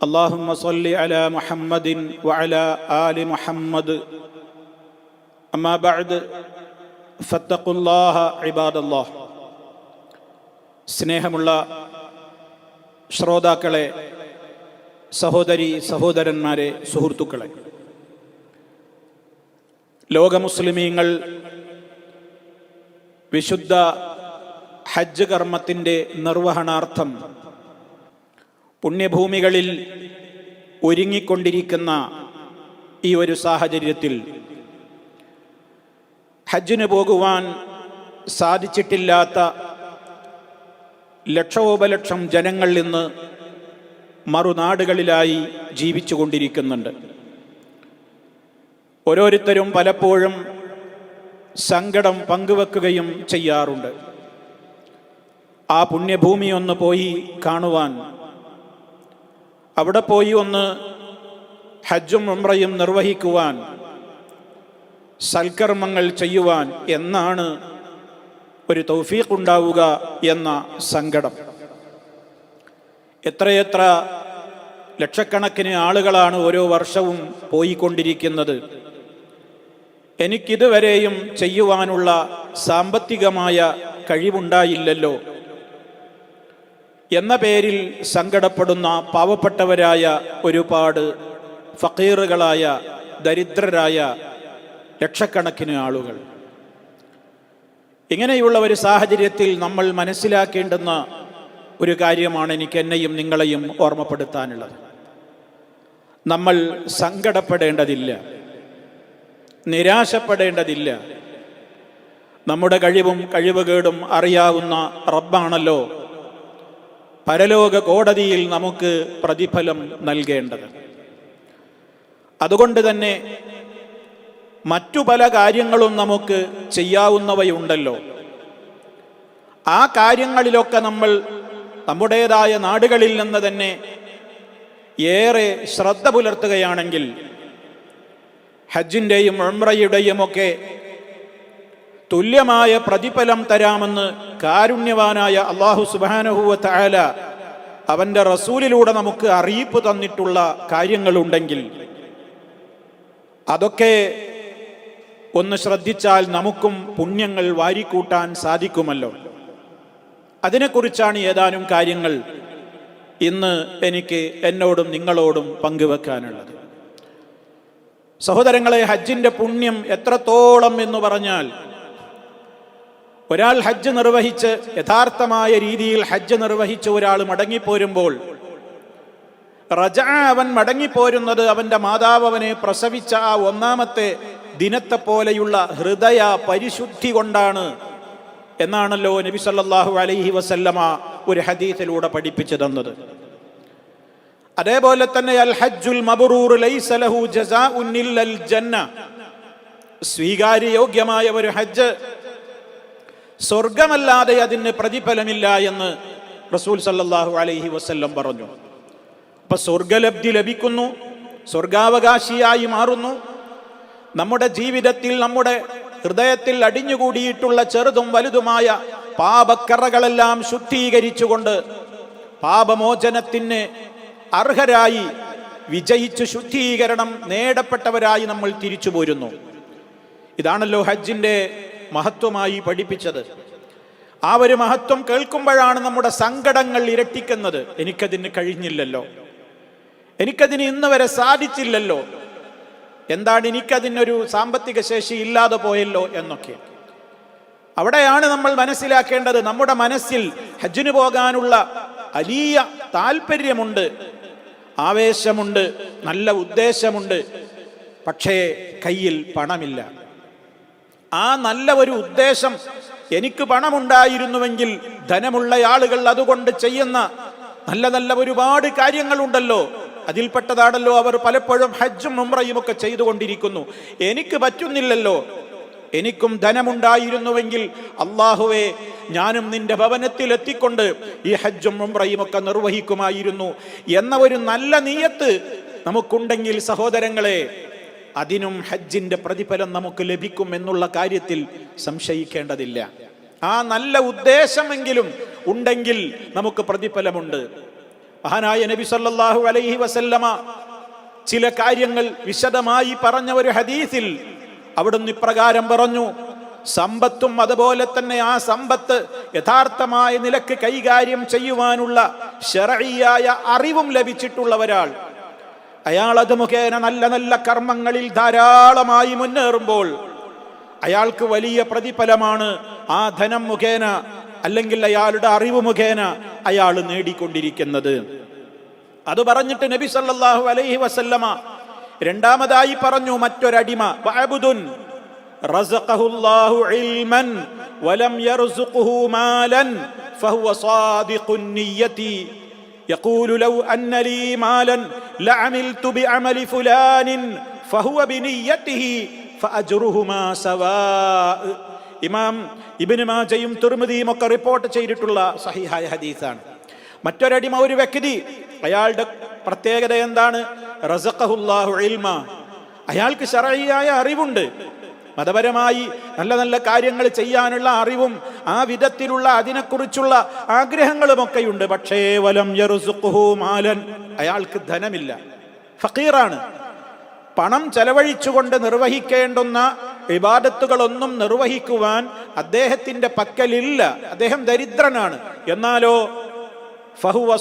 اللهم صل على محمد وعلى آل محمد أما بعد فاتقوا الله عباد الله സ്നേഹമുള്ള ശ്രോതാക്കളെ സഹോദരി സഹോദരന്മാരെ സുഹൃത്തുക്കളെ ലോക മുസ്ലിമീങ്ങൾ വിശുദ്ധ ഹജ്ജ് കർമ്മത്തിൻ്റെ നിർവഹണാർത്ഥം പുണ്യഭൂമികളിൽ ഒരുങ്ങിക്കൊണ്ടിരിക്കുന്ന ഈ ഒരു സാഹചര്യത്തിൽ ഹജ്ജിന് പോകുവാൻ സാധിച്ചിട്ടില്ലാത്ത ലക്ഷോപലക്ഷം ജനങ്ങൾ ഇന്ന് മറുനാടുകളിലായി ജീവിച്ചു കൊണ്ടിരിക്കുന്നുണ്ട് ഓരോരുത്തരും പലപ്പോഴും സങ്കടം പങ്കുവെക്കുകയും ചെയ്യാറുണ്ട്. ആ പുണ്യഭൂമി ഒന്ന് പോയി കാണുവാൻ അവിടെ പോയി ഒന്ന് ഹജ്ജും ഉംറയും നിർവഹിക്കുവാൻ സൽക്കർമ്മങ്ങൾ ചെയ്യുവാൻ എന്നാണ് ഒരു തൗഫീഖ് ഉണ്ടാവുക എന്ന സങ്കടം. എത്രയെത്ര ലക്ഷക്കണക്കിന് ആളുകളാണ് ഓരോ വർഷവും പോയിക്കൊണ്ടിരിക്കുന്നത്. എനിക്കിതുവരെയും ചെയ്യുവാനുള്ള സാമ്പത്തികമായ കഴിവുണ്ടായില്ലല്ലോ. എന്ന പേരിൽ സങ്കടപ്പെടുന്ന പാവപ്പെട്ടവരായ ഒരുപാട് ഫക്കീറുകളായ ദരിദ്രരായ ലക്ഷക്കണക്കിന് ആളുകൾ. ഇങ്ങനെയുള്ള ഒരു സാഹചര്യത്തിൽ നമ്മൾ മനസ്സിലാക്കേണ്ടുന്ന ഒരു കാര്യമാണ് എനിക്ക് എന്നെയും നിങ്ങളെയും ഓർമ്മപ്പെടുത്താനുള്ളത്. നമ്മൾ സങ്കടപ്പെടേണ്ടതില്ല നിരാശപ്പെടേണ്ടതില്ല. നമ്മുടെ കഴിവും കഴിവുകേടും അറിയാവുന്ന റബ്ബാണല്ലോ പരലോക കോടതിയിൽ നമുക്ക് പ്രതിഫലം നൽകേണ്ടത്. അതുകൊണ്ട് തന്നെ മറ്റു പല കാര്യങ്ങളും നമുക്ക് ചെയ്യാവുന്നവയുണ്ടല്ലോ. ആ കാര്യങ്ങളിലൊക്കെ നമ്മൾ നമ്മുടേതായ നാടുകളിൽ നിന്ന് തന്നെ ഏറെ ശ്രദ്ധ പുലർത്തുകയാണെങ്കിൽ ഹജ്ജിന്റെയും ഉംറയുടെയും ഒക്കെ തുല്യമായ പ്രതിഫലം തരാമെന്ന് കാരുണ്യവാനായ അള്ളാഹു സുബാനഹുവ താല അവന്റെ റസൂലിലൂടെ നമുക്ക് അറിയിപ്പ് തന്നിട്ടുള്ള കാര്യങ്ങളുണ്ടെങ്കിൽ അതൊക്കെ ഒന്ന് ശ്രദ്ധിച്ചാൽ നമുക്കും പുണ്യങ്ങൾ വാരിക്കൂട്ടാൻ സാധിക്കുമല്ലോ. അതിനെക്കുറിച്ചാണ് ഏതാനും കാര്യങ്ങൾ ഇന്ന് എനിക്ക് എന്നോടും നിങ്ങളോടും പങ്കുവെക്കാനുള്ളത്. സഹോദരങ്ങളെ ഹജ്ജിന്റെ പുണ്യം എത്രത്തോളം എന്ന് പറഞ്ഞാൽ ഒരാൾ ഹജ്ജ് നിർവഹിച്ച് യഥാർത്ഥമായ രീതിയിൽ ഹജ്ജ് നിർവഹിച്ച് ഒരാൾ മടങ്ങിപ്പോരുമ്പോൾ റജ അവൻ മടങ്ങിപ്പോരുന്നത് അവന്റെ മാതാവ് അവനെ പ്രസവിച്ച ആ ഒന്നാമത്തെ ദിനത്തെ പോലെയുള്ള ഹൃദയ പരിശുദ്ധി കൊണ്ടാണ് എന്നാണല്ലോ നബി സല്ലാഹു അലൈഹി വസല്ലമ ഒരു ഹദീസിലൂടെ പഠിപ്പിച്ചു തന്നത്. അതേപോലെ തന്നെ അൽ ഹജ്ജുൽ മബറൂർ ലൈസ ലഹു ജസാഉൻ ഇല്ലൽ ജന്ന. സ്വീകാര്യയോഗ്യമായ ഒരു ഹജ്ജ് സ്വർഗമല്ലാതെ അതിന് പ്രതിഫലമില്ല എന്ന് റസൂൽ സല്ലാഹു അലൈഹി വസ്ല്ലം പറഞ്ഞു. അപ്പൊ സ്വർഗലബ്ധി ലഭിക്കുന്നു സ്വർഗാവകാശിയായി മാറുന്നു. നമ്മുടെ ജീവിതത്തിൽ നമ്മുടെ ഹൃദയത്തിൽ അടിഞ്ഞുകൂടിയിട്ടുള്ള ചെറുതും വലുതുമായ പാപക്കറകളെല്ലാം ശുദ്ധീകരിച്ചുകൊണ്ട് പാപമോചനത്തിന് അർഹരായി വിജയിച്ച് ശുദ്ധീകരണം നേടപ്പെട്ടവരായി നമ്മൾ തിരിച്ചു പോരുന്നു ഇതാണല്ലോ ഹജ്ജിന്റെ മഹത്വമായി പഠിപ്പിച്ചത്. ആ ഒരു മഹത്വം കേൾക്കുമ്പോഴാണ് നമ്മുടെ സങ്കടങ്ങൾ ഇരട്ടിക്കുന്നത്. എനിക്കതിന് കഴിഞ്ഞില്ലല്ലോ. എനിക്കതിന് ഇന്ന് വരെ സാധിച്ചില്ലല്ലോ. എന്താണ് എനിക്കതിനൊരു സാമ്പത്തിക ശേഷി ഇല്ലാതെ പോയല്ലോ എന്നൊക്കെ. അവിടെയാണ് നമ്മൾ മനസ്സിലാക്കേണ്ടത്. നമ്മുടെ മനസ്സിൽ ഹജ്ജിന് പോകാനുള്ള വലിയ താല്പര്യമുണ്ട് ആവേശമുണ്ട്. നല്ല ഉദ്ദേശമുണ്ട്. പക്ഷേ കയ്യിൽ പണമില്ല. ആ നല്ല ഒരു ഉദ്ദേശം എനിക്ക് പണമുണ്ടായിരുന്നുവെങ്കിൽ ധനമുള്ള ആളുകൾ അതുകൊണ്ട് ചെയ്യുന്ന നല്ല നല്ല ഒരുപാട് കാര്യങ്ങളുണ്ടല്ലോ. അതിൽപ്പെട്ടതാണല്ലോ അവർ പലപ്പോഴും ഹജ്ജും ഉമ്രയും ഒക്കെ ചെയ്തുകൊണ്ടിരിക്കുന്നു. എനിക്ക് പറ്റുന്നില്ലല്ലോ. എനിക്കും ധനമുണ്ടായിരുന്നുവെങ്കിൽ അള്ളാഹുവെ ഞാനും നിന്റെ ഭവനത്തിൽ എത്തിക്കൊണ്ട് ഈ ഹജ്ജും ഉംറയും ഒക്കെ നിർവഹിക്കുമായിരുന്നു. എന്ന ഒരു നല്ല നീയത്ത് നമുക്കുണ്ടെങ്കിൽ സഹോദരങ്ങളെ അതിനും ഹജ്ജിന്റെ പ്രതിഫലം നമുക്ക് ലഭിക്കും എന്നുള്ള കാര്യത്തിൽ സംശയിക്കേണ്ടതില്ല. ആ നല്ല ഉദ്ദേശമെങ്കിലും ഉണ്ടെങ്കിൽ നമുക്ക് പ്രതിഫലമുണ്ട്. മഹാനായ നബി സല്ലാഹു അലൈഹി വസല്ലമ ചില കാര്യങ്ങൾ വിശദമായി പറഞ്ഞ ഒരു ഹദീസിൽ അവിടുന്ന് ഇപ്രകാരം പറഞ്ഞു സമ്പത്തും അതുപോലെ തന്നെ ആ സമ്പത്ത് യഥാർത്ഥമായ നിലയ്ക്ക് കൈകാര്യം ചെയ്യുവാനുള്ള ശരഴിയായ അറിവും ലഭിച്ചിട്ടുള്ള ഒരാൾ അയാൾ അത് മുഖേന നല്ല നല്ല കർമ്മങ്ങളിൽ ധാരാളമായി മുന്നേറുമ്പോൾ അയാൾക്ക് വലിയ പ്രതിഫലമാണ് ആ ധനം മുഖേന അല്ലെങ്കിൽ അയാളുടെ അറിവ് മുഖേന അയാൾ നേടിക്കൊണ്ടിരിക്കുന്നത്. അത് പറഞ്ഞിട്ട് നബി സല്ലാഹു അലൈഹി വസല്ലമ രണ്ടാമതായി പറഞ്ഞു മറ്റൊരടിമ ഇൽമൻ വലം യർസുഖുഹു മാലൻ ഫഹുവ يقول لو أن لي مالا لعملت بعمل فلان فهو بنيته فأجرهما سواء ഇമാം ഇബിന് മാജയും തുർമുദിയും ഒക്കെ റിപ്പോർട്ട് ചെയ്തിട്ടുള്ള സഹിഹായ ഹദീസാണ് മറ്റൊരടിമ ഒരു വ്യക്തി അയാളുടെ പ്രത്യേകത എന്താണ് റസഖഹുല്ലാഹു ഇൽമ അയാൾക്ക് ശറയിയായ അറിവുണ്ട് മതപരമായി നല്ല നല്ല കാര്യങ്ങൾ ചെയ്യാനുള്ള അറിവും ആ വിധത്തിലുള്ള അതിനെക്കുറിച്ചുള്ള ആഗ്രഹങ്ങളുമൊക്കെയുണ്ട്. പക്ഷേ വലം മാലൻ. അയാൾക്ക് ധനമില്ല. ഫക്കീറാണ് പണം ചെലവഴിച്ചുകൊണ്ട് നിർവഹിക്കേണ്ടുന്ന വിവാദത്തുകളൊന്നും നിർവഹിക്കുവാൻ അദ്ദേഹത്തിന്റെ പക്കലില്ല. അദ്ദേഹം ദരിദ്രനാണ്. എന്നാലോ ഫഹുവ.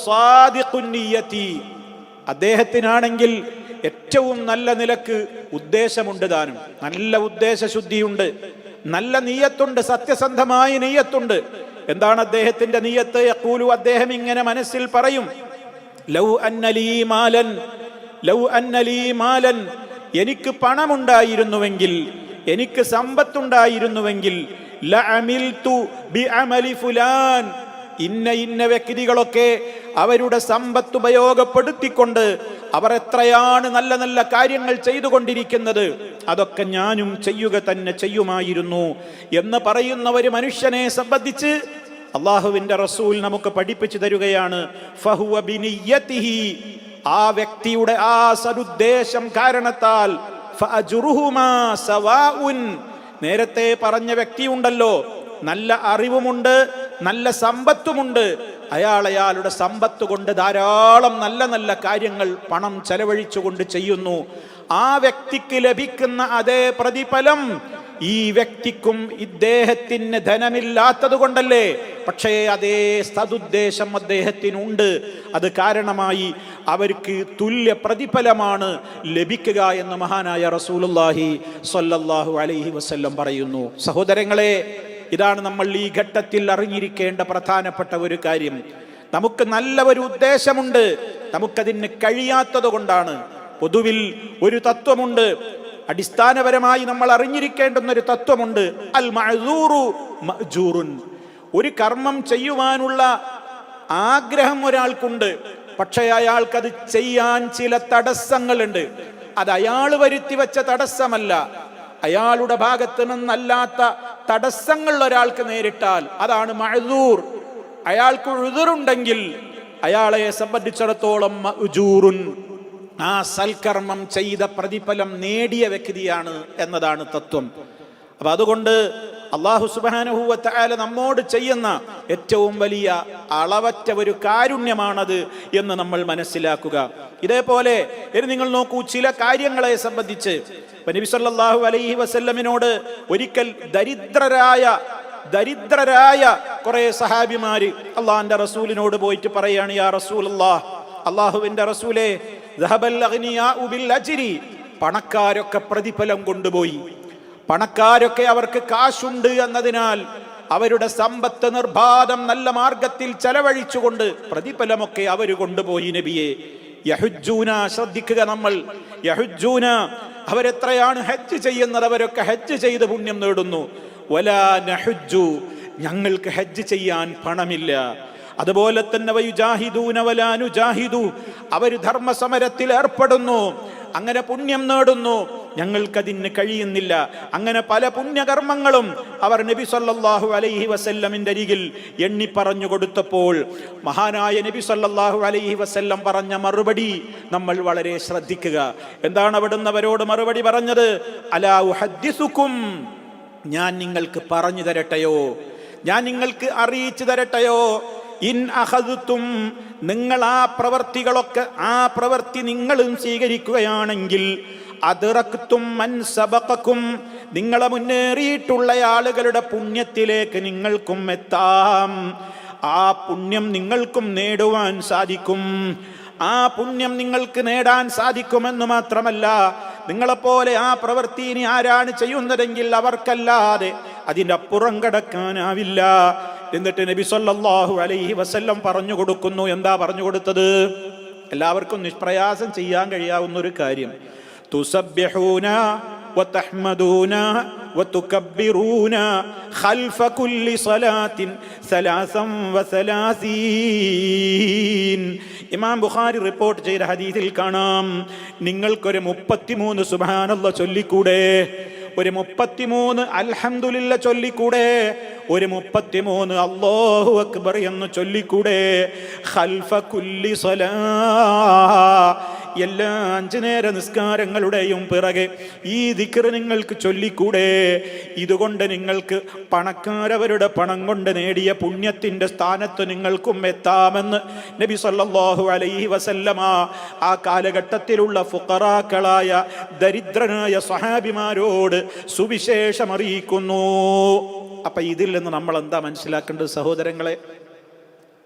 അദ്ദേഹത്തിനാണെങ്കിൽ ഏറ്റവും നല്ല നിലയ്ക്ക് ഉദ്ദേശമുണ്ട് താനും. നല്ല ഉദ്ദേശശുദ്ധിയുണ്ട്. നല്ല നീയത്തുണ്ട് സത്യസന്ധമായ നീയത്തുണ്ട്. എന്താണ് അദ്ദേഹത്തിന്റെ നീയത്ത്? യക്കൂലു അദ്ദേഹം ഇങ്ങനെ മനസ്സിൽ പറയും. ലൗ അന്നലീ മാലൻ ലൗ അന്നലീ മാലൻ എനിക്ക് പണമുണ്ടായിരുന്നുവെങ്കിൽ എനിക്ക് സമ്പത്തുണ്ടായിരുന്നുവെങ്കിൽ ഫുലാൻ. ഇന്ന ഇന്ന വ്യക്തികളൊക്കെ അവരുടെ സമ്പത്ത് ഉപയോഗപ്പെടുത്തിക്കൊണ്ട് അവർ എത്രയാണ് നല്ല നല്ല കാര്യങ്ങൾ ചെയ്തുകൊണ്ടിരിക്കുന്നത്. അതൊക്കെ ഞാനും ചെയ്യുക തന്നെ ചെയ്യുമായിരുന്നു എന്ന് പറയുന്ന ഒരു മനുഷ്യനെ സംബന്ധിച്ച് അള്ളാഹുവിന്റെ റസൂൽ നമുക്ക് പഠിപ്പിച്ചു തരുകയാണ്. ആ വ്യക്തിയുടെ ആ സരുദ്ദേശം കാരണത്താൽ. നേരത്തെ പറഞ്ഞ വ്യക്തിയുണ്ടല്ലോ. നല്ല അറിവുമുണ്ട് നല്ല സമ്പത്തുമുണ്ട്. അയാൾ അയാളുടെ സമ്പത്ത് കൊണ്ട് ധാരാളം നല്ല നല്ല കാര്യങ്ങൾ പണം ചെലവഴിച്ചുകൊണ്ട് ചെയ്യുന്നു. ആ വ്യക്തിക്ക് ലഭിക്കുന്ന അതേ പ്രതിഫലം ഈ വ്യക്തിക്കും ഇദ്ദേഹത്തിന് ധനമില്ലാത്തത് കൊണ്ടല്ലേ? പക്ഷേ അതേ സതുദ്ദേശം അദ്ദേഹത്തിനുണ്ട്. അത് കാരണമായി അവർക്ക് തുല്യ പ്രതിഫലമാണ് ലഭിക്കുക എന്ന് മഹാനായ റസൂലുല്ലാഹി സൊല്ലാഹു അലൈഹി വസ്ല്ലം പറയുന്നു. സഹോദരങ്ങളെ ഇതാണ് നമ്മൾ ഈ ഘട്ടത്തിൽ അറിഞ്ഞിരിക്കേണ്ട പ്രധാനപ്പെട്ട ഒരു കാര്യം. നമുക്ക് നല്ല ഒരു ഉദ്ദേശമുണ്ട്. നമുക്കതിന് കഴിയാത്തത് കൊണ്ടാണ്. പൊതുവിൽ ഒരു തത്വമുണ്ട്. അടിസ്ഥാനപരമായി നമ്മൾ അറിഞ്ഞിരിക്കേണ്ടുന്ന ഒരു തത്വമുണ്ട്. അൽ മഴൂറു ഒരു കർമ്മം ചെയ്യുവാനുള്ള ആഗ്രഹം ഒരാൾക്കുണ്ട്. പക്ഷേ അയാൾക്കത് ചെയ്യാൻ ചില തടസ്സങ്ങളുണ്ട്. അത് അയാൾ വരുത്തി വെച്ച തടസ്സമല്ല. അയാളുടെ ഭാഗത്ത് നിന്നല്ലാത്ത തടസ്സങ്ങൾ ഒരാൾക്ക് നേരിട്ടാൽ അതാണ് മഴദൂർ അയാൾക്ക് ഉഴുതുറുണ്ടെങ്കിൽ അയാളെ സംബന്ധിച്ചിടത്തോളം മഅ്ജൂറുൻ. ആ സൽക്കർമ്മം ചെയ്ത പ്രതിഫലം നേടിയ വ്യക്തിയാണ് എന്നതാണ് തത്വം. അപ്പൊ അതുകൊണ്ട് അള്ളാഹു സുബാനുഹൂവത്തായ നമ്മോട് ചെയ്യുന്ന ഏറ്റവും വലിയ അളവറ്റ ഒരു കാരുണ്യമാണത് എന്ന് നമ്മൾ മനസ്സിലാക്കുക ഇതേപോലെ ഇനി നിങ്ങൾ നോക്കൂ ചില കാര്യങ്ങളെ സംബന്ധിച്ച് ഇപ്പൊ നബി സല്ലല്ലാഹു അലൈഹി വസല്ലമിനോട് ഒരിക്കൽ ദരിദ്രരായ ദരിദ്രരായ കുറെ സഹാബിമാര് അള്ളാഹിന്റെ റസൂലിനോട് പോയിട്ട് പറയാണ് യാ റസൂൽ അള്ളാഹ് അള്ളാഹുവിന്റെ റസൂലെ. പണക്കാരൊക്കെ പ്രതിഫലം കൊണ്ടുപോയി പണക്കാരൊക്കെ അവർക്ക് കാശുണ്ട് എന്നതിനാൽ അവരുടെ സമ്പത്ത് നിർബാധം നല്ല മാർഗത്തിൽ ചെലവഴിച്ചുകൊണ്ട് പ്രതിഫലമൊക്കെ അവർ കൊണ്ടുപോയി നബിയെ. യഹുജൂന ശ്രദ്ധിക്കുക നമ്മൾ. യഹുജൂന അവരെത്രയാണ് ഹജ്ജ് ചെയ്യുന്നത്? അവരൊക്കെ ഹജ്ജ് ചെയ്ത് പുണ്യം നേടുന്നു. വലാ നഹുജു ഞങ്ങൾക്ക് ഹജ്ജ് ചെയ്യാൻ പണമില്ല. അതുപോലെ തന്നെ വയുജാഹിദൂനവലാനുജാഹിദു അവർ ധർമ്മസമരത്തിൽ ഏർപ്പെടുന്നു. അങ്ങനെ പുണ്യം നേടുന്നു. ഞങ്ങൾക്കതിന് കഴിയുന്നില്ല. അങ്ങനെ പല പുണ്യകർമ്മങ്ങളും അവർ നബി സല്ലാഹു അലൈഹി വസല്ലമിന്റെ അരികിൽ എണ്ണി പറഞ്ഞു കൊടുത്തപ്പോൾ മഹാനായ നബി സല്ലാഹു അലൈഹി വസല്ലം പറഞ്ഞ മറുപടി നമ്മൾ വളരെ ശ്രദ്ധിക്കുക. എന്താണ് അവിടുന്ന് അവരോട് മറുപടി പറഞ്ഞത്? അലാ ഉഹദ്ദിസുക്കും ഞാൻ നിങ്ങൾക്ക് പറഞ്ഞു തരട്ടെയോ? ഞാൻ നിങ്ങൾക്ക് അറിയിച്ചു തരട്ടെയോ? ഇൻ അഹദുത്തും നിങ്ങൾ ആ പ്രവർത്തികളൊക്കെ ആ പ്രവർത്തി നിങ്ങളും സ്വീകരിക്കുകയാണെങ്കിൽ അതിറക്കുത്തും മൻസബക്കും നിങ്ങളെ മുന്നേറിയിട്ടുള്ള ആളുകളുടെ പുണ്യത്തിലേക്ക് നിങ്ങൾക്കും എത്താം. ആ പുണ്യം നിങ്ങൾക്കും നേടുവാൻ സാധിക്കും. ആ പുണ്യം നിങ്ങൾക്ക് നേടാൻ സാധിക്കുമെന്ന് മാത്രമല്ല നിങ്ങളെപ്പോലെ ആ പ്രവൃത്തി ഇനി ആരാണ് ചെയ്യുന്നതെങ്കിൽ അവർക്കല്ലാതെ അതിന്റെ അപ്പുറം കടക്കാനാവില്ല. എന്നിട്ട് നബി സല്ലല്ലാഹു അലൈഹി വസല്ലം പറഞ്ഞു കൊടുക്കുന്നു എന്താ പറഞ്ഞു കൊടുത്തത് എല്ലാവർക്കും നിഷ്പ്രയാസം ചെയ്യാൻ കഴിയാവുന്ന ഒരു കാര്യം തുസബ്യഹൂന وتحمدون وتكبرون خلف كل صلاة ثلاثا وثلاثين ഇമാം ബുഖാരി റിപ്പോർട്ട് ചെയ്ത ഹദീസിൽ കാണാം നിങ്ങൾക്കൊരു മുപ്പത്തിമൂന്ന് സുബാനല്ല ചൊല്ലിക്കൂടെ ഒരു മുപ്പത്തിമൂന്ന് അൽഹന്ദുലില്ല ചൊല്ലിക്കൂടെ? ഒരു മുപ്പത്തിമൂന്ന് അല്ലാഹു അക്ബർ എന്ന് ചൊല്ലിക്കൂടെ? ഖൽഫ കുല്ലി സ്വലാ എല്ലാ അഞ്ചു നേര നിസ്കാരങ്ങളുടെയും പിറകെ ഈ ദിക്റ് നിങ്ങൾക്ക് ചൊല്ലിക്കൂടെ? ഇതുകൊണ്ട് നിങ്ങൾക്ക് പണക്കാരവരുടെ പണം കൊണ്ട് നേടിയ പുണ്യത്തിന്റെ സ്ഥാനത്ത് നിങ്ങൾക്കും എത്താമെന്ന് നബി സല്ലാഹു അലൈഹി വസല്ലമ ആ കാലഘട്ടത്തിലുള്ള ഫുഖറാക്കളായ ദരിദ്രനായ സഹാബിമാരോട് സുവിശേഷം അറിയിക്കുന്നു അപ്പൊ ഇതിൽ നിന്ന് നമ്മൾ എന്താ മനസ്സിലാക്കേണ്ടത് സഹോദരങ്ങളെ?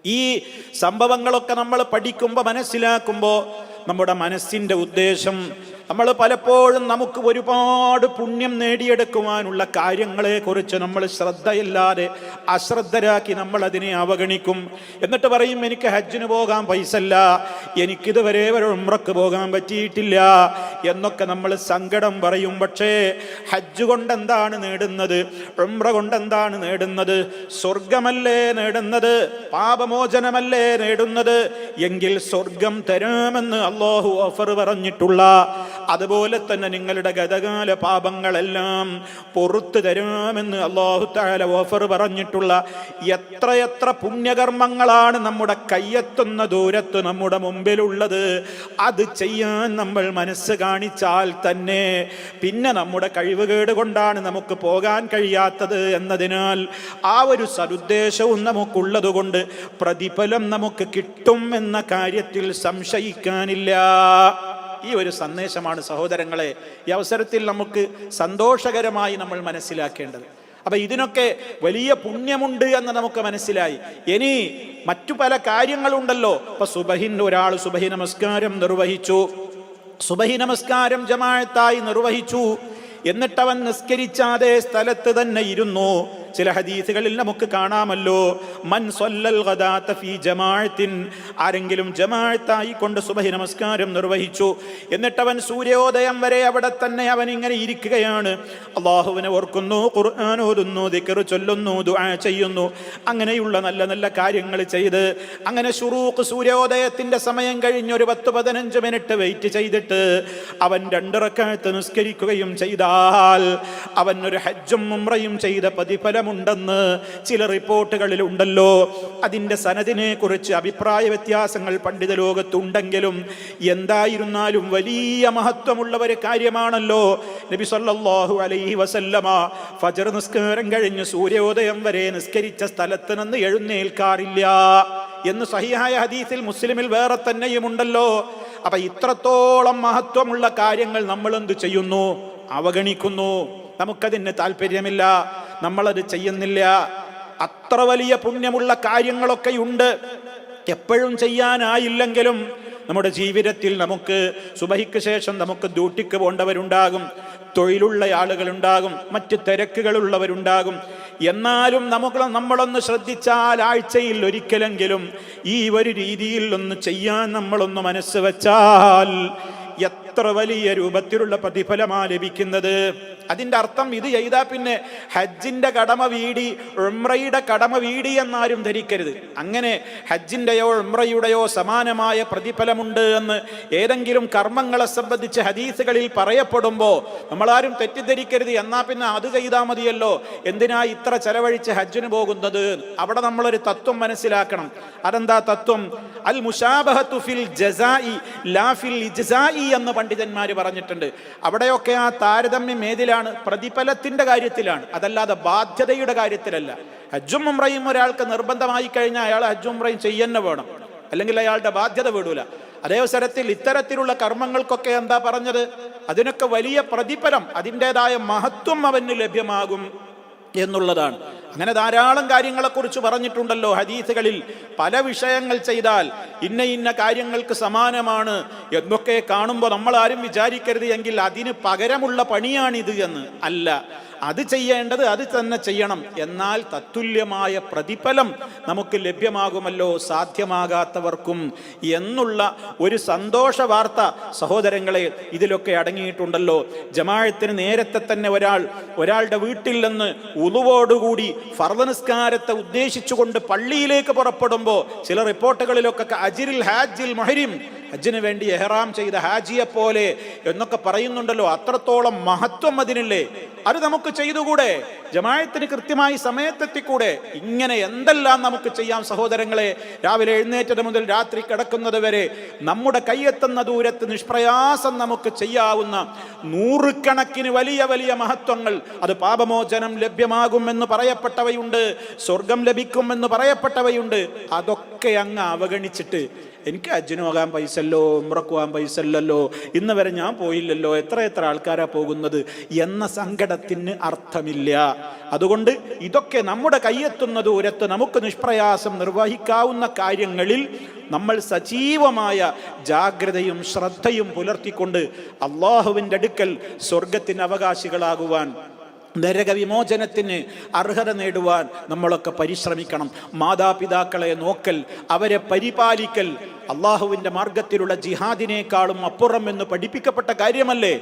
ഈ സംഭവങ്ങളൊക്കെ നമ്മൾ പഠിക്കുമ്പോൾ മനസ്സിലാക്കുമ്പോൾ നമ്മുടെ മനസ്സിന്റെ ഉദ്ദേശം നമ്മൾ പലപ്പോഴും നമുക്ക് ഒരുപാട് പുണ്യം നേടിയെടുക്കുവാനുള്ള കാര്യങ്ങളെക്കുറിച്ച് നമ്മൾ ശ്രദ്ധയില്ലാതെ അശ്രദ്ധരാക്കി നമ്മൾ അതിനെ അവഗണിക്കും. എന്നിട്ട് പറയും എനിക്ക് ഹജ്ജിന് പോകാൻ പൈസ ഇല്ല എനിക്കിതുവരെ ഒരു ഉമ്രക്ക് പോകാൻ പറ്റിയിട്ടില്ല. എന്നൊക്കെ നമ്മൾ സങ്കടം പറയും. പക്ഷേ ഹജ്ജ് കൊണ്ട് എന്താണ് നേടുന്നത്? ഉമ്ര കൊണ്ട് എന്താണ് നേടുന്നത്? സ്വർഗമല്ലേ നേടുന്നത്? പാപമോചനമല്ലേ നേടുന്നത്? എങ്കിൽ സ്വർഗം തരാമെന്ന് അള്ളാഹു ഓഫർ പറഞ്ഞിട്ടുള്ള അതുപോലെ തന്നെ നിങ്ങളുടെ ഗതകാല പാപങ്ങളെല്ലാം പൊറത്തു തരാമെന്ന് അള്ളാഹു താല ഓഫർ പറഞ്ഞിട്ടുള്ള എത്രയെത്ര പുണ്യകർമ്മങ്ങളാണ് നമ്മുടെ കയ്യെത്തുന്ന ദൂരത്ത് നമ്മുടെ മുമ്പിലുള്ളത്. അത് ചെയ്യാൻ നമ്മൾ മനസ്സ് കാണിച്ചാൽ തന്നെ പിന്നെ നമ്മുടെ കഴിവുകേട് കൊണ്ടാണ് നമുക്ക് പോകാൻ കഴിയാത്തത് എന്നതിനാൽ ആ ഒരു സരുദ്ദേശവും നമുക്കുള്ളതുകൊണ്ട് പ്രതിഫലം നമുക്ക് കിട്ടും എന്ന കാര്യത്തിൽ സംശയിക്കാനില്ല. ഈ ഒരു സന്ദേശമാണ് സഹോദരങ്ങളെ ഈ അവസരത്തിൽ നമുക്ക് സന്തോഷകരമായി നമ്മൾ മനസ്സിലാക്കേണ്ടത്. അപ്പൊ ഇതിനൊക്കെ വലിയ പുണ്യമുണ്ട് എന്ന് നമുക്ക് മനസ്സിലായി. ഇനി മറ്റു പല കാര്യങ്ങളുണ്ടല്ലോ. ഇപ്പൊ സുബഹിൻ ഒരാൾ സുബഹി നമസ്കാരം നിർവഹിച്ചു. സുബഹി നമസ്കാരം ജമാഅത്തായി നിർവഹിച്ചു. എന്നിട്ടവൻ നിസ്കരിച്ചാതെ സ്ഥലത്ത് തന്നെ ഇരുന്നു. ചില ഹദീസുകളിൽ നമുക്ക് കാണാമല്ലോ. മൻ ഫീ ജമാഅത്തിൻ. ആരെങ്കിലും ജമാഅത്തായി കൊണ്ട് സുബഹി നമസ്കാരം നിർവഹിച്ചു. എന്നിട്ട് അവൻ സൂര്യോദയം വരെ അവിടെ തന്നെ അവൻ ഇങ്ങനെ ഇരിക്കുകയാണ്. അള്ളാഹുവിനെ ഓർക്കുന്നു ഖുർആൻ ഓതുന്നു ദിക്ർ ചൊല്ലുന്നു ദുആ ചെയ്യുന്നു. അങ്ങനെയുള്ള നല്ല നല്ല കാര്യങ്ങൾ ചെയ്ത് അങ്ങനെ ഷുറൂഖ് സൂര്യോദയത്തിന്റെ സമയം കഴിഞ്ഞ് ഒരു പത്ത് പതിനഞ്ച് മിനിറ്റ് വെയിറ്റ് ചെയ്തിട്ട് അവൻ രണ്ടിറക്കാലത്ത് നിസ്കരിക്കുകയും ചെയ്താൽ അവൻ ഒരു ഹജ്ജും ഉംറയും ചെയ്ത പ്രതിഫലമുണ്ടെന്ന് ചില റിപ്പോർട്ടുകളിൽ ഉണ്ടല്ലോ അതിന്റെ സനദിനെ കുറിച്ച് അഭിപ്രായ വ്യത്യാസങ്ങൾ പണ്ഡിത ലോകത്തുണ്ടെങ്കിലും എന്തായിരുന്നാലും വലിയ മഹത്വമുള്ള ഒരു കാര്യമാണല്ലോ. നബി സല്ലല്ലാഹു അലൈഹി വസല്ലമ ഫജർ നിസ്കാരം കഴിഞ്ഞ് സൂര്യോദയം വരെ നിസ്കരിച്ച സ്ഥലത്ത് നിന്ന് എഴുന്നേൽക്കാറില്ല എന്ന് സഹിഹായ ഹദീസിൽ മുസ്ലിമിൽ വേറെ തന്നെയുമുണ്ടല്ലോ. അപ്പൊ ഇത്രത്തോളം മഹത്വമുള്ള കാര്യങ്ങൾ നമ്മൾ എന്ത് ചെയ്യുന്നു? അവഗണിക്കുന്നു. നമുക്കതിന് താല്പര്യമില്ല. നമ്മളത് ചെയ്യുന്നില്ല. അത്ര വലിയ പുണ്യമുള്ള കാര്യങ്ങളൊക്കെയുണ്ട്. എപ്പോഴും ചെയ്യാനായില്ലെങ്കിലും നമ്മുടെ ജീവിതത്തിൽ നമുക്ക് സുബഹിക്ക് ശേഷം നമുക്ക് ഡ്യൂട്ടിക്ക് പോകേണ്ടവരുണ്ടാകും. തൊഴിലുള്ള ആളുകളുണ്ടാകും. മറ്റ് തിരക്കുകളുള്ളവരുണ്ടാകും. എന്നാലും നമുക്ക് നമ്മളൊന്ന് ശ്രദ്ധിച്ചാൽ ആഴ്ചയിൽ ഒരിക്കലെങ്കിലും ഈ ഒരു രീതിയിൽ ഒന്ന് ചെയ്യാൻ നമ്മളൊന്ന് മനസ്സ് വെച്ചാൽ അത്ര വലിയ രൂപത്തിലുള്ള പ്രതിഫലമാ ലഭിക്കുന്നത്? അതിന്റെ അർത്ഥം ഇത് ചെയ്താൽ പിന്നെ ഹജ്ജിന്റെ കടമ വീടി ഉംറയുടെ കടമ വീടി എന്നാരും ധരിക്കരുത്. അങ്ങനെ ഹജ്ജിന്റെയോ ഉംറയുടെയോ സമാനമായ പ്രതിഫലമുണ്ട് എന്ന് ഏതെങ്കിലും കർമ്മങ്ങളെ സംബന്ധിച്ച് ഹദീസുകളിൽ പറയപ്പെടുമ്പോൾ നമ്മളാരും തെറ്റിദ്ധരിക്കരുത്. എന്നാൽ പിന്നെ അത് ചെയ്താൽ മതിയല്ലോ. എന്തിനാ ഇത്ര ചെലവഴിച്ച് ഹജ്ജിന് പോകുന്നത്? അവിടെ നമ്മളൊരു തത്വം മനസ്സിലാക്കണം. അതെന്താ തത്വം? അൽ മുഷാബഹത്തു ഫിൽ ജസായി ലാ ഫിൽ ഇജ്സായി എന്ന് പണ്ഡിതന്മാർ പറഞ്ഞിട്ടുണ്ട്. അവിടെയൊക്കെ ആ താരതമ്യം ഏതിലാണ്? പ്രതിഫലത്തിന്റെ കാര്യത്തിലാണ്. അതല്ലാതെ ബാധ്യതയുടെ കാര്യത്തിലല്ല. ഹജ്ജും ഉമ്രയും ഒരാൾക്ക് നിർബന്ധമായി കഴിഞ്ഞാൽ അയാൾ ഹജ്ജും ഉമ്രയും ചെയ്യുന്ന വേണം. അല്ലെങ്കിൽ അയാളുടെ ബാധ്യത വിടൂല. അതേ അവസരത്തിൽ ഇത്തരത്തിലുള്ള കർമ്മങ്ങൾക്കൊക്കെ എന്താ പറഞ്ഞത്? അതിനൊക്കെ വലിയ പ്രതിഫലം അതിന്റെതായ മഹത്വം അവന് ലഭ്യമാകും. എന്നുള്ളതാണ്. അങ്ങനെ ധാരാളം കാര്യങ്ങളെക്കുറിച്ച് പറഞ്ഞിട്ടുണ്ടല്ലോ ഹദീസുകളിൽ. പല വിഷയങ്ങൾ ചെയ്താൽ ഇന്ന ഇന്ന കാര്യങ്ങൾക്ക് സമാനമാണ് എന്നൊക്കെ കാണുമ്പോൾ നമ്മൾ ആരും വിചാരിക്കരുത് എങ്കിൽ അതിന് പകരമുള്ള പണിയാണിത് എന്ന്. അല്ല അത് ചെയ്യേണ്ടത് അത് തന്നെ ചെയ്യണം. എന്നാൽ തത്തുല്യമായ പ്രതിഫലം നമുക്ക് ലഭ്യമാകുമല്ലോ സാധ്യമാകാത്തവർക്കും എന്നുള്ള ഒരു സന്തോഷ വാർത്ത സഹോദരങ്ങളെ ഇതിലൊക്കെ അടങ്ങിയിട്ടുണ്ടല്ലോ. ജമാഴത്തിന് നേരത്തെ തന്നെ ഒരാൾ ഒരാളുടെ വീട്ടിൽ നിന്ന് ഉളുവോടുകൂടി ഫർദനിസ്കാരത്തെ ഉദ്ദേശിച്ചുകൊണ്ട് പള്ളിയിലേക്ക് പുറപ്പെടുമ്പോൾ ചില റിപ്പോർട്ടുകളിലൊക്കെ അജിരിൽ ഹാജിൽ മഹരിം ഹജ്ജിന് വേണ്ടി എഹ്റാം ചെയ്ത ഹാജിയെ പോലെ എന്നൊക്കെ പറയുന്നുണ്ടല്ലോ. അത്രത്തോളം മഹത്വം അതിനില്ലേ? അത് നമുക്ക് ചെയ്തുകൂടെ? ജമായത്തിന് കൃത്യമായി സമയത്തെത്തിക്കൂടെ? ഇങ്ങനെ എന്തെല്ലാം നമുക്ക് ചെയ്യാം സഹോദരങ്ങളെ? രാവിലെ എഴുന്നേറ്റത് മുതൽ രാത്രി കിടക്കുന്നത് വരെ നമ്മുടെ കയ്യെത്തുന്ന ദൂരത്ത് നിഷ്പ്രയാസം നമുക്ക് ചെയ്യാവുന്ന നൂറുകണക്കിന് വലിയ വലിയ മഹത്വങ്ങൾ. അത് പാപമോചനം ലഭ്യമാകുമെന്ന് പറയപ്പെട്ടവയുണ്ട്. സ്വർഗം ലഭിക്കുമെന്ന് പറയപ്പെട്ടവയുണ്ട്. അതൊക്കെ അങ്ങ് അവഗണിച്ചിട്ട് എനിക്ക് അജ്ജിന് പോകാൻ പൈസല്ലോ ഉമ്രക്കുവാൻ പോകാൻ പൈസല്ലോ ഇന്ന് വരെ ഞാൻ പോയില്ലല്ലോ എത്ര എത്ര ആൾക്കാരാ പോകുന്നത് എന്ന സങ്കടത്തിന് അർത്ഥമില്ല. അതുകൊണ്ട് ഇതൊക്കെ നമ്മുടെ കയ്യെത്തുന്ന ദൂരത്ത് നമുക്ക് നിഷ്പ്രയാസം നിർവഹിക്കാവുന്ന കാര്യങ്ങളിൽ നമ്മൾ സജീവമായ ജാഗ്രതയും ശ്രദ്ധയും പുലർത്തിക്കൊണ്ട് അള്ളാഹുവിന്റെ അടുക്കൽ സ്വർഗത്തിന് അവകാശികളാകുവാൻ നരകവിമോചനത്തിന് അർഹത നേടുവാൻ നമ്മളൊക്കെ പരിശ്രമിക്കണം. മാതാപിതാക്കളെ നോക്കൽ അവരെ പരിപാലിക്കൽ അള്ളാഹുവിന്റെ മാർഗത്തിലുള്ള ജിഹാദിനേക്കാളും അപ്പുറം എന്ന് പഠിപ്പിക്കപ്പെട്ട കാര്യമല്ലേ?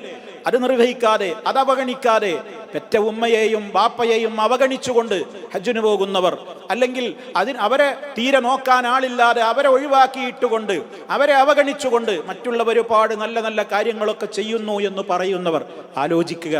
അത് നിർവഹിക്കാതെ അത് അവഗണിക്കാതെ പെറ്റ ഉമ്മയെയും ബാപ്പയെയും അവഗണിച്ചുകൊണ്ട് ഹജ്ജിന് പോകുന്നവർ അല്ലെങ്കിൽ അതിന് അവരെ തീരെ നോക്കാൻ ആളില്ലാതെ അവരെ ഒഴിവാക്കിയിട്ടുകൊണ്ട് അവരെ അവഗണിച്ചുകൊണ്ട് മറ്റുള്ളവർ ഒരുപാട് നല്ല നല്ല കാര്യങ്ങളൊക്കെ ചെയ്യുന്നു എന്ന് പറയുന്നവർ ആലോചിക്കുക.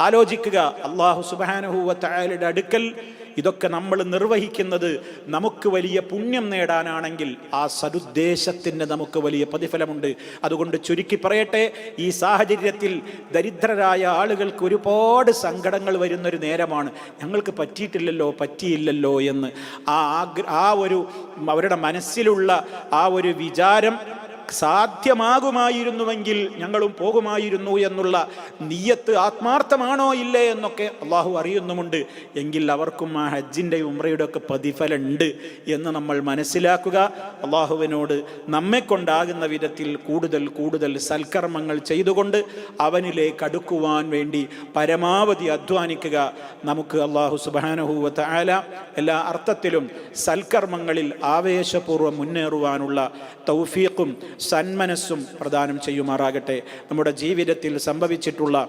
ആലോചിക്കുക. അള്ളാഹു സുബാനഹുവത്തായാലുടെ അടുക്കൽ ഇതൊക്കെ നമ്മൾ നിർവഹിക്കുന്നത് നമുക്ക് വലിയ പുണ്യം നേടാനാണെങ്കിൽ ആ സതുദ്ദേശത്തിന് നമുക്ക് വലിയ പ്രതിഫലമുണ്ട്. അതുകൊണ്ട് ചുരുക്കി പറയട്ടെ ഈ സാഹചര്യത്തിൽ ദരിദ്രരായ ആളുകൾക്ക് ഒരുപാട് സങ്കടങ്ങൾ വരുന്നൊരു നേരമാണ്. ഞങ്ങൾക്ക് പറ്റിയിട്ടില്ലല്ലോ പറ്റിയില്ലല്ലോ എന്ന് ആ ആ ഒരു അവരുടെ മനസ്സിലുള്ള ആ ഒരു വിചാരം സാധ്യമാകുമായിരുന്നുവെങ്കിൽ ഞങ്ങളും പോകുമായിരുന്നു എന്നുള്ള നീയത്ത് ആത്മാർത്ഥമാണോ ഇല്ലേ എന്നൊക്കെ അള്ളാഹു അറിയുന്നുമുണ്ട്. എങ്കിൽ അവർക്കും ആ ഹജ്ജിന്റെ ഉമ്രയുടെ ഒക്കെ പ്രതിഫലമുണ്ട് എന്ന് നമ്മൾ മനസ്സിലാക്കുക. അള്ളാഹുവിനോട് നമ്മെ കൊണ്ടാകുന്ന വിധത്തിൽ കൂടുതൽ കൂടുതൽ സൽക്കർമ്മങ്ങൾ ചെയ്തുകൊണ്ട് അവനിലേക്ക് അടുക്കുവാൻ വേണ്ടി പരമാവധി അധ്വാനിക്കുക. നമുക്ക് അള്ളാഹു സുബാനഹൂവത്ത് ആല എല്ലാ അർത്ഥത്തിലും സൽക്കർമ്മങ്ങളിൽ ആവേശപൂർവം മുന്നേറുവാനുള്ള തൗഫീഖും സന്മനസ്സും പ്രദാനം ചെയ്യുമാറാകട്ടെ. നമ്മുടെ ജീവിതത്തിൽ സംഭവിച്ചിട്ടുള്ള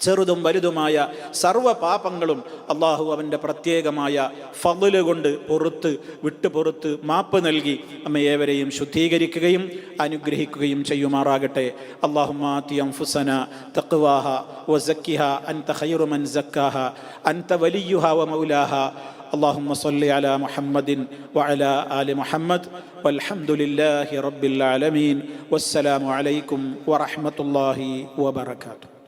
ചെറുതും വലുതുമായ സർവ പാപങ്ങളും അള്ളാഹു അവന്റെ പ്രത്യേകമായ ഫضൽ കൊണ്ട് പൊറുത്ത് വിട്ടു പൊറുത്ത് മാപ്പ് നൽകി നമ്മെ ഏവരെയും ശുദ്ധീകരിക്കുകയും അനുഗ്രഹിക്കുകയും ചെയ്യുമാറാകട്ടെ. അള്ളാഹു അൻത അൻത വലിയുഹ വ മൗലാഹ اللهم صل على محمد وعلى آل محمد والحمد لله رب العالمين والسلام عليكم ورحمة الله وبركاته.